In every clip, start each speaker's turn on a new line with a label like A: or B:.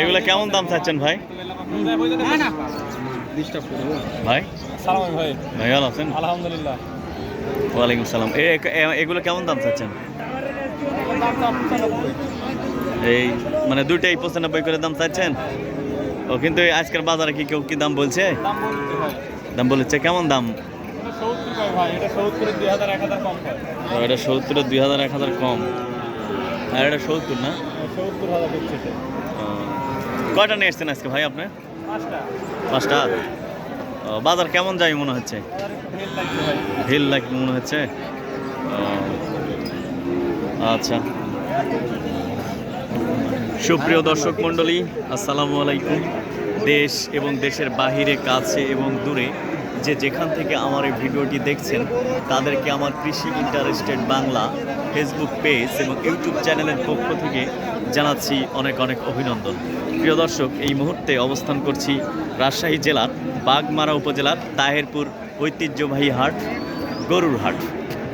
A: এগুলো কেমন দাম চাচ্ছেন ভাই? ভাই?
B: ভাই
A: ভাই আছেন?
B: আলহামদুলিল্লাহ
A: ওয়ালাইকুম সালাম। এগুলো কেমন দাম চাচ্ছেন? এই মানে দুইটাই পঁচানব্বই করে দাম চাচ্ছেন? ও, কিন্তু আজকের বাজারে কি কেউ কি দাম বলছে?
B: দাম
A: বলেছে, কেমন দাম?
B: এটা সত্তর ভাই ভাই এটা সত্তর, দুই হাজার এক হাজার কম।
A: আর এটা সত্তর না?
B: সত্তর হাজার
A: কয়টা নিয়ে এসছেন আজকে ভাই আপনি?
B: পাঁচটা।
A: বাজার কেমন যায় মনে হচ্ছে?
B: ভিল একটু ভিড় লাগছে ভাই।
A: ভিড় লাগে মনে হচ্ছে? আচ্ছা। সুপ্রিয় দর্শক মণ্ডলী আসসালামু আলাইকুম। দেশ এবং দেশের বাহিরে কাছে এবং দূরে যে যেখান থেকে আমার এই ভিডিওটি দেখছেন তাদেরকে আমার কৃষি ইন্টারেস্টেড বাংলা ফেসবুক পেজ এবং ইউটিউব চ্যানেলের পক্ষ থেকে জানাচ্ছি অনেক অনেক অভিনন্দন। প্রিয় দর্শক, এই মুহূর্তে অবস্থান করছি রাজশাহী জেলার বাগমারা উপজেলার তাহেরপুর ঐতিহ্যবাহী হাট, গরুর হাট।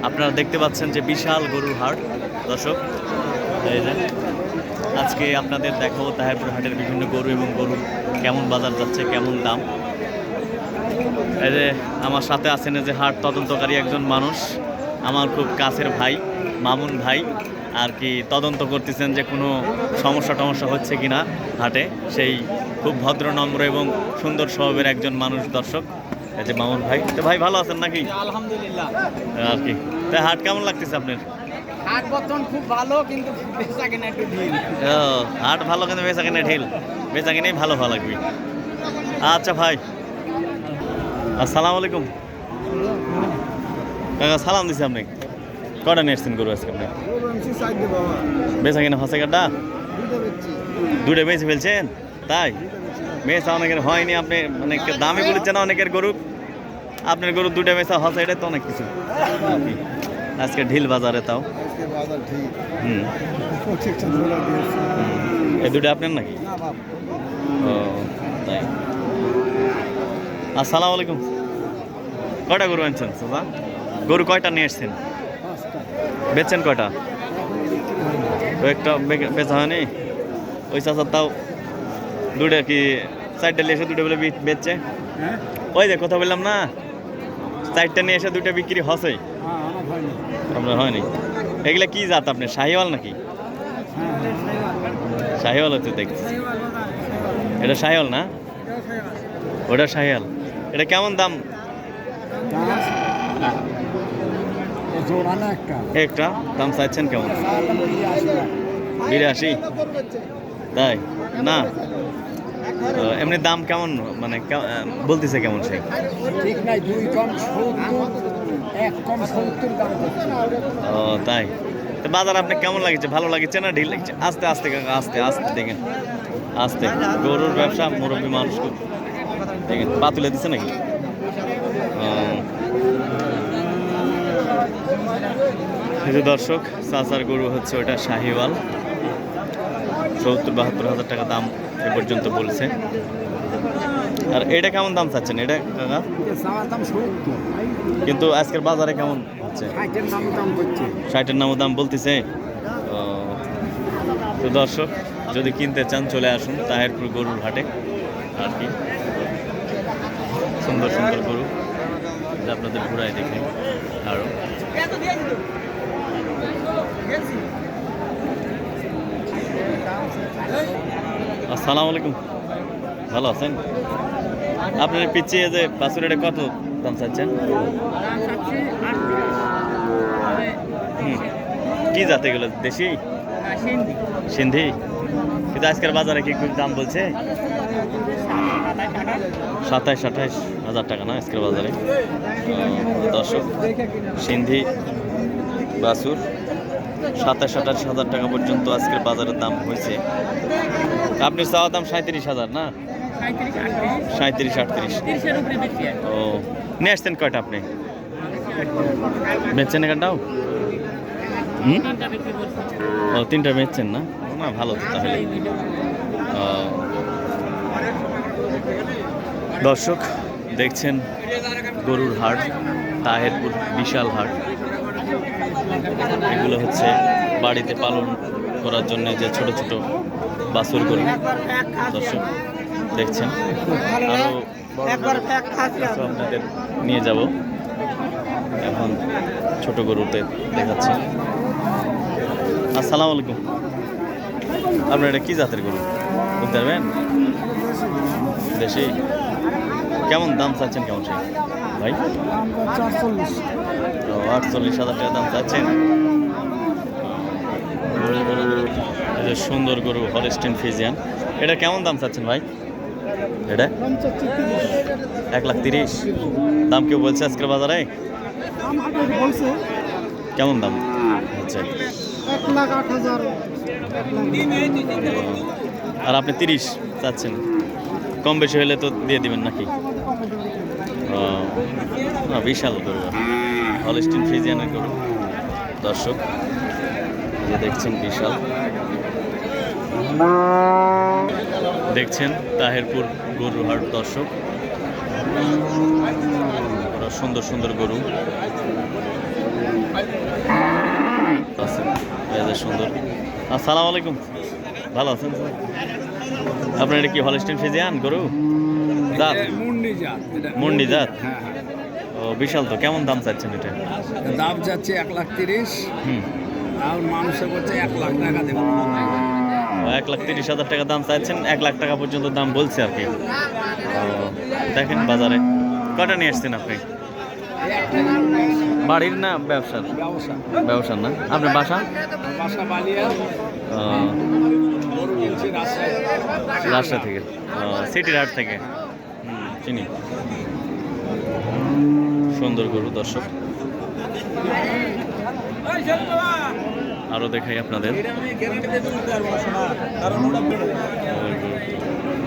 A: আপনারা দেখতে পাচ্ছেন যে বিশাল গরুর হাট। দর্শক, এই যে আজকে আপনাদের দেখাবো তাহেরপুর হাটের বিভিন্ন গরু এবং গরু কেমন বাজার যাচ্ছে, কেমন দাম। এই যে আমার সাথে আছেন যে হাট তদন্তকারী একজন মানুষ। আমার খুব কাছের ভাই মামুন ভাই আর কি তদন্ত করতেছেন যে কোনো সমস্যা টমস্যা হচ্ছে কি না হাটে। সেই খুব ভদ্র নম্র এবং সুন্দর স্বভাবের একজন মানুষ দর্শক এই যে মামুন ভাই। তো ভাই ভালো আছেন নাকি?
C: আলহামদুলিল্লাহ।
A: আর কি। তাই হাট কেমন লাগতেছে আপনার?
C: হাট বর্তমান খুব ভালো কিন্তু বেচা কেনা একটু ঢিল
A: ও, হাট ভালো কিন্তু বেচা কিনে ঢিল। বেচা কিনেই ভালো ভালো লাগবে। আচ্ছা ভাই। আসসালামু আলাইকুম। সালাম দিছি আপনি কটা নিয়ে গরু আজকে আপনি? বেচা কিনা হসে কাটা? দুটো বেঁচে ফেলছেন? তাই? বেচা অনেকের হয়নি, আপনি মানে দামই বলেছেন অনেকের গরু। আপনার গরু দুটো বেচা হসে এটা তো অনেক কিছু। আজকে ঢিল বাজারে তাও। এই দুটো আপনার নাকি? ও, তাই। আসসালামু আলাইকুম। কয়টা গরু আনছেন সাদা গরু কয়টা নিয়ে এসছেন? বেচছেন কয়টা? একটা বেচা হয়নি? ওই চাষার তাও দুটো কি চারটা নিয়ে এসে দুটো বলে বেচছে? ওই যে কথা বললাম না, চারটা নিয়ে এসে দুটো বিক্রি হসে আপনার হয়নি। এগুলা কি জাত আপনি, শাহিওয়াল নাকি? শাহিওয়াল হচ্ছে দেখছি। এটা শাহিওয়াল না? ওটা শাহিওয়াল। এটা কেমন দাম?
C: একটা।
A: দাম চাইছেন কেমন? বিরাশি? তাই? না? এমনি দাম কেমন মানে বলতেছে কেমন সে?
C: ঠিক নাই দুই কম এক কম সত্তর দাম করছে।
A: ও তাই? তো বাজার আপনি কেমন লাগছে? ভালো লাগছে না ঢিল লাগছে? আস্তে আস্তে কাকা আস্তে আস্তে দেখেন। আস্তে। গরুর ব্যবসা মুরব্বী মানুষ দেখেন পা তুলে দিচ্ছে নাকি? এই যে দর্শক চাচার গরু হচ্ছে ওটা শাহিওয়াল। সত্তর বাহাত্তর হাজার টাকা দাম এ পর্যন্ত বলছে। আর এটা কেমন দাম চাচ্ছেন? এটা কাকা? কিন্তু আজকের বাজারে কেমন হচ্ছে?
C: ষাটের
A: নামও দাম বলতেছে? তো দর্শক যদি কিনতে চান চলে আসুন তাহেরপুর গরুর হাটে। আর কি? সুন্দর সুন্দর গরু। আপনাদের ঘুরাই দেখে। আরও আসসালামু আলাইকুম। ভালো আছেন? আপনার পিছিয়ে যে বাসুরেটা কত দাম চাচ্ছেন? কি জাতে এগুলো? দেশি? সিন্ধি। কিন্তু আজকের বাজারে কি খুব দাম বলছে? সাতাইশ, আঠাইশ হাজার টাকা না আজকের বাজারে? দর্শক, সিন্ধি বাসুর সাতাশ আঠাশ হাজার টাকা পর্যন্ত আজকের বাজারের দাম হয়েছে। আপনি চাওয়া দাম সাঁত্রিশ হাজার না? সাঁত্রিশ আটত্রিশ। ও, নিয়ে আসছেন কয়টা আপনি? বেচছেন এখানটাও? ও, তিনটা বেচছেন না? না, ভালো তাহলে। ও। দর্শক দেখছেন গরুর হাট তাহেরপুর বিশাল হাট এগুলো হচ্ছে বাড়িতে পালন করার জন্য যে ছোট ছোট বাছুর গরু। দর্শক দেখছেন। আরও বড় বড় আপনাদের নিয়ে যাব। এখন ছোট গরুতে দেখাচ্ছি। আসসালামু আলাইকুম। আপনার এটা কী জাতের গরু? বলতে পারবেন? দেশি? কেমন দাম চাচ্ছেন, কেমন সেই ভাই? ও, আটচল্লিশ হাজার টাকা দাম চাচ্ছেন। সুন্দর গরু হলস্টিন ফিজিয়ান এটা কেমন দাম চাচ্ছেন ভাই? এটা? এক লাখ তিরিশ। দাম কেউ বলছে আজকের বাজারে? কেমন দাম?
C: হাজার
A: আর আপনি তিরিশ চাচ্ছেন। কম বেশি হলে তো দিয়ে দিবেন নাকি? বিশাল গরু। হলস্টিন ফ্রিজিয়ানের গরু। দর্শক যে দেখছেন বিশাল। দেখছেন তাহেরপুর গরু হাট দর্শক সুন্দর সুন্দর গরু। সুন্দর। আসসালামু আলাইকুম। ভালো আছেন? আপনার এটা কি হলস্টিন ফিজিয়ান গরু? জাত
C: মুন্ডি জাত
A: মুন্ডি জাত?
C: হ্যাঁ
A: ও বিশাল তো কেমন দাম চাচ্ছেন এটা?
C: হ্যাঁ দাম যাচ্ছে এক লাখ তিরিশ। আর মানুষে বলছে এক লাখ টাকা দেবো।
A: এক লাখ তিরিশ হাজার টাকা দাম চাচ্ছেন এক লাখ টাকা পর্যন্ত দাম বলছে আর কি। দেখেন বাজারে কটা নিয়ে আসছেন আপনি? বাড়ির না ব্যবসার?
C: ব্যবসা।
A: ব্যবসার না? আপনার বাসা?
C: রাজশাহী।
A: থেকে। সিটির হাট থেকে। চিনি। সুন্দর গরু দর্শক। আরও দেখাই আপনাদের।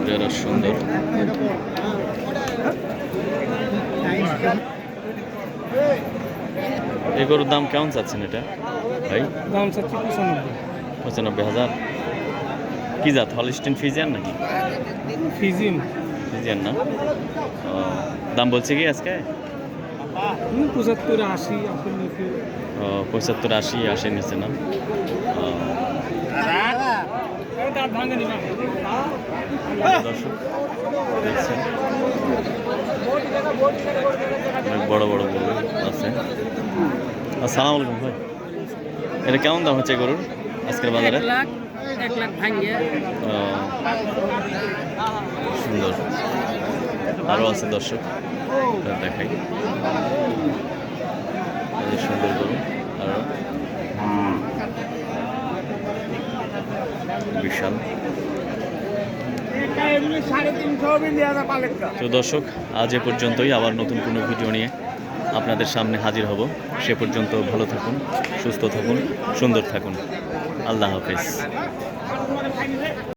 A: যারা সুন্দর। এই গরুর দাম কেমন চাচ্ছেন এটা? ভাই?
C: দাম চাচ্ছি পঁচানব্বই।
A: পঁচানব্বই হাজার। কি জাত? হলিস্টিন ফিজিয়ান নাকি?
C: ফিজিম
A: ফিজিয়ান না ও, দাম বলছে কি আজকে?
C: পঁচাত্তর আশি
A: পঁচাত্তর আশি আশি নিচে না? অনেক বড় বড় গরু আছে। আসসালামু আলাইকুম ভাই। এটা কেমন দাম হচ্ছে গরুর আজকের বাজারে? সুন্দর। আরও আছে দর্শক দেখাই। সুন্দর গরু আরও বিশাল। তো দর্শক আজ এ পর্যন্তই। আবার নতুন কোনো ভিডিও নিয়ে আপনাদের সামনে হাজির হব। সে পর্যন্ত ভালো থাকুন সুস্থ থাকুন সুন্দর থাকুন। আল্লাহ হাফেজ।